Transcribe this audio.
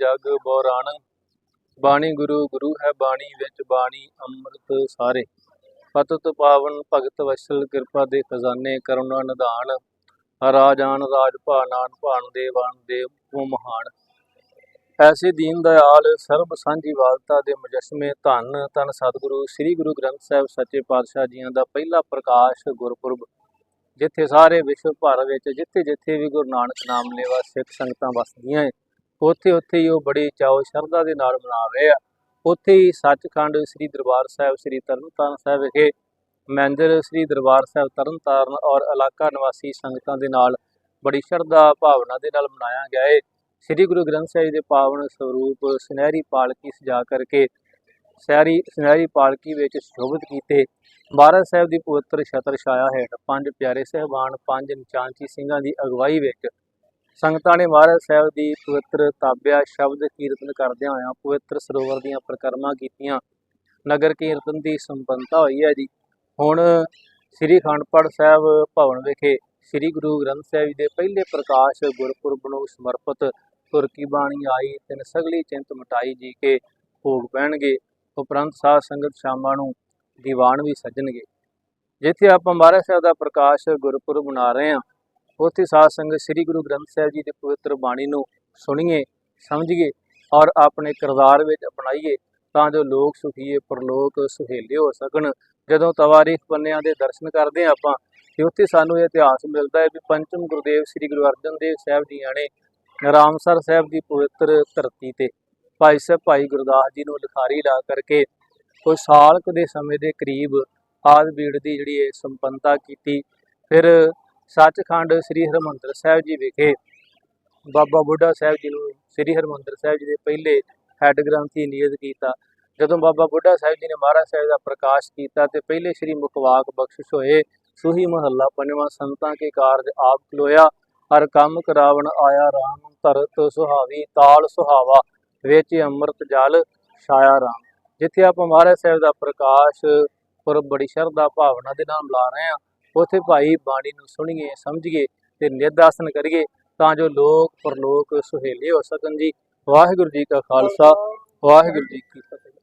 ਜਗ ਬੋਰਾਣ ਬਾਣੀ ਗੁਰੂ ਗੁਰੂ ਹੈ ਬਾਣੀ ਵਿੱਚ ਬਾਣੀ ਅੰਮ੍ਰਿਤ ਸਾਰੇ। ਪਤਤ ਪਾਵਨ ਭਗਤ ਵਸਲ ਕਿਰਪਾ ਦੇ ਖਜ਼ਾਨੇ, ਕਰੁਣਾ ਨਿਧਾਨ। ਰਾਜਾਨ ਰਾਜ ਭਾਨਾਨ ਭਾਨ ਦੇਵਾਨ ਦੇਵ ਮਹਾਨ। ਐਸੇ ਦੀਨ ਦਇਆਲ, ਸਰਬ ਸਾਂਝੀ ਵਾਲਤਾ ਦੇ ਮੁਜਸਮੇ ਧੰਨ ਧੰਨ ਸਤਿਗੁਰੂ, ਸ੍ਰੀ ਗੁਰੂ ਗ੍ਰੰਥ ਸਾਹਿਬ ਸੱਚੇ ਪਾਤਸ਼ਾਹ ਜੀਆਂ ਦਾ ਪਹਿਲਾ ਪ੍ਰਕਾਸ਼ ਗੁਰਪੁਰਬ। ਜਿੱਥੇ ਸਾਰੇ ਵਿਸ਼ਵ ਭਰ ਵਿੱਚ ਜਿੱਥੇ ਜਿੱਥੇ ਵੀ ਗੁਰੂ ਨਾਨਕ ਨਾਮ ਲੇਵਾ ਸਿੱਖ ਸੰਗਤਾਂ ਵਸਦੀਆਂ ਏ ਉੱਥੇ ਉੱਥੇ ਹੀ ਉਹ ਬੜੀ ਚਾਓ ਸ਼ਰਧਾ ਦੇ ਨਾਲ ਮਨਾ ਰਹੇ ਆ। ਉੱਥੇ ਹੀ ਸੱਚਖੰਡ ਸ੍ਰੀ ਦਰਬਾਰ ਸਾਹਿਬ, ਸ੍ਰੀ ਤਰਨਤਾਰਨ ਸਾਹਿਬ ਵਿਖੇ ਮੰਦਿਰ ਸ੍ਰੀ ਦਰਬਾਰ ਸਾਹਿਬ ਤਰਨਤਾਰਨ ਔਰ ਇਲਾਕਾ ਨਿਵਾਸੀ ਸੰਗਤਾਂ ਦੇ ਨਾਲ ਬੜੀ ਸ਼ਰਧਾ ਭਾਵਨਾ ਦੇ ਨਾਲ ਮਨਾਇਆ ਗਿਆ ਹੈ ਸ੍ਰੀ ਗੁਰੂ ਗ੍ਰੰਥ ਸਾਹਿਬ ਜੀ ਦੇ ਪਾਵਨ ਸਰੂਪ ਸੁਨਹਿਰੀ ਪਾਲਕੀ ਸਜਾ ਕਰਕੇ ਸਹਿਰੀ, ਸੁਨਹਿਰੀ ਪਾਲਕੀ ਵਿੱਚ ਸ਼ੋਭਿਤ ਕੀਤੇ। ਬਾਰਾ ਸਾਹਿਬ ਦੀ ਪਵਿੱਤਰ ਛਤਰ ਛਾਇਆ ਹੇਠ ਪੰਜ ਪਿਆਰੇ ਸਹਿਬਾਨ, ਪੰਜ ਨਿਚਾਂਚੀ ਸਿੰਘਾਂ ਦੀ ਅਗਵਾਈ ਵਿੱਚ ਸੰਗਤਾਂ ਨੇ ਮਹਾਰਾਜ ਸਾਹਿਬ ਦੀ ਪਵਿੱਤਰ ਤਾਬਿਆ ਸ਼ਬਦ ਕੀਰਤਨ ਕਰਦਿਆਂ ਹੋਇਆਂ ਪਵਿੱਤਰ ਸਰੋਵਰ ਦੀਆਂ ਪ੍ਰਕਰਮਾਂ ਕੀਤੀਆਂ। ਨਗਰ ਕੀਰਤਨ ਦੀ ਸੰਪੰਨਤਾ ਹੋਈ ਹੈ ਜੀ। ਹੁਣ ਸ੍ਰੀ ਖੰਡਪੜ ਸਾਹਿਬ ਭਵਨ ਵਿਖੇ ਸ੍ਰੀ ਗੁਰੂ ਗ੍ਰੰਥ ਸਾਹਿਬ ਜੀ ਦੇ ਪਹਿਲੇ ਪ੍ਰਕਾਸ਼ ਗੁਰਪੁਰਬ ਨੂੰ ਸਮਰਪਿਤ ਤੁਰਕੀ ਬਾਣੀ ਆਈ ਤਿੰਨ ਸਗਲੀ ਚਿੰਤ ਮਟਾਈ ਜੀ ਕੇ ਭੋਗ ਪੈਣਗੇ। ਉਪਰੰਤ ਸਾਧ ਸੰਗਤ ਸ਼ਾਮਾਂ ਨੂੰ ਦੀਵਾਨ ਵੀ ਸੱਜਣਗੇ। ਜਿੱਥੇ ਆਪਾਂ ਮਹਾਰਾਜ ਸਾਹਿਬ ਦਾ ਪ੍ਰਕਾਸ਼ ਗੁਰਪੁਰਬ ਮਨਾ ਰਹੇ ਹਾਂ ਉੱਥੇ ਸਾਧ ਸੰਗਤ ਸ੍ਰੀ ਗੁਰੂ ਗ੍ਰੰਥ ਸਾਹਿਬ ਜੀ ਦੀ ਪਵਿੱਤਰ ਬਾਣੀ ਨੂੰ ਸੁਣੀਏ, ਸਮਝੀਏ ਔਰ ਆਪਣੇ ਕਿਰਦਾਰ ਵਿੱਚ ਅਪਣਾਈਏ ਤਾਂ ਜੋ ਲੋਕ ਸੁਖੀਏ ਪਰਲੋਕ ਸੁਹੇਲੇ ਹੋ ਸਕਣ। ਜਦੋਂ ਤਵਾਰੀਖ ਪੰਨਿਆਂ ਦੇ ਦਰਸ਼ਨ ਕਰਦੇ ਹਾਂ ਆਪਾਂ, ਤੇ ਉੱਥੇ ਸਾਨੂੰ ਇਹ ਇਤਿਹਾਸ ਮਿਲਦਾ ਹੈ ਵੀ ਪੰਚਮ ਗੁਰਦੇਵ ਸ੍ਰੀ ਗੁਰੂ ਅਰਜਨ ਦੇਵ ਸਾਹਿਬ ਜੀਆਂ ਨੇ ਰਾਮਸਰ ਸਾਹਿਬ ਦੀ ਪਵਿੱਤਰ ਧਰਤੀ ਤੇ ਭਾਈ ਸਾਹਿਬ ਭਾਈ ਗੁਰਦਾਸ ਜੀ ਨੂੰ ਲਿਖਾਰੀ ਲਾ ਕਰਕੇ ਕੋਈ ਸਾਲ ਕੁ ਦੇ ਸਮੇਂ ਦੇ ਕਰੀਬ ਆਦ ਬੀੜ ਦੀ ਜਿਹੜੀ ਇਹ ਸੰਪੰਨਤਾ ਕੀਤੀ। ਫਿਰ ਸੱਚਖੰਡ ਸ੍ਰੀ ਹਰਮੰਦਰ ਸਾਹਿਬ ਜੀ ਵਿਖੇ ਬਾਬਾ ਬੁੱਢਾ ਸਾਹਿਬ ਜੀ ਨੂੰ ਸ੍ਰੀ ਹਰਮੰਦਰ ਸਾਹਿਬ ਜੀ ਦੇ ਪਹਿਲੇ ਹੈੱਡ ਗ੍ਰੰਥੀ ਨਿਯਤ ਕੀਤਾ। ਜਦੋਂ ਬਾਬਾ ਬੁੱਢਾ ਸਾਹਿਬ ਜੀ ਨੇ ਮਹਾਰਾਜ ਸਾਹਿਬ ਦਾ ਪ੍ਰਕਾਸ਼ ਕੀਤਾ ਤੇ ਪਹਿਲੇ ਸ੍ਰੀ ਮੁਕਵਾਕ ਬਖਸ਼ਿਸ਼ ਹੋਏ, ਸੁਹੀ ਮਹੱਲਾ ਪੰਜਵਾਂ ਸੰਤਾਂ ਕੇ ਕਾਰਜ ਆਪ ਖਲੋਇਆ, ਹਰ ਕੰਮ ਕਰਾਵਣ ਆਇਆ ਰਾਮ, ਧਰਤ ਸੁਹਾਵੀ, ਤਾਲ ਸੁਹਾਵਾ, ਵਿੱਚ ਅੰਮ੍ਰਿਤ ਜਲ ਛਾਇਆ ਰਾਮ। ਜਿੱਥੇ ਆਪਾਂ ਮਹਾਰਾਜ ਸਾਹਿਬ ਦਾ ਪ੍ਰਕਾਸ਼ ਪੁਰਬ ਬੜੀ ਸ਼ਰਧਾ ਭਾਵਨਾ ਦੇ ਨਾਲ ਮਿਲਾ ਰਹੇ ਹਾਂ ਉੱਥੇ ਭਾਈ ਬਾਣੀ ਨੂੰ ਸੁਣੀਏ, ਸਮਝੀਏ ਤੇ ਨਿਰਦਾਸਨ ਕਰੀਏ ਤਾਂ ਜੋ ਲੋਕ ਪਰਲੋਕ ਸੁਹੇਲੇ ਹੋ ਸਕਣ ਜੀ। ਵਾਹਿਗੁਰੂ ਜੀ ਕਾ ਖਾਲਸਾ, ਵਾਹਿਗੁਰੂ ਜੀ ਕੀ ਫਤਿਹ।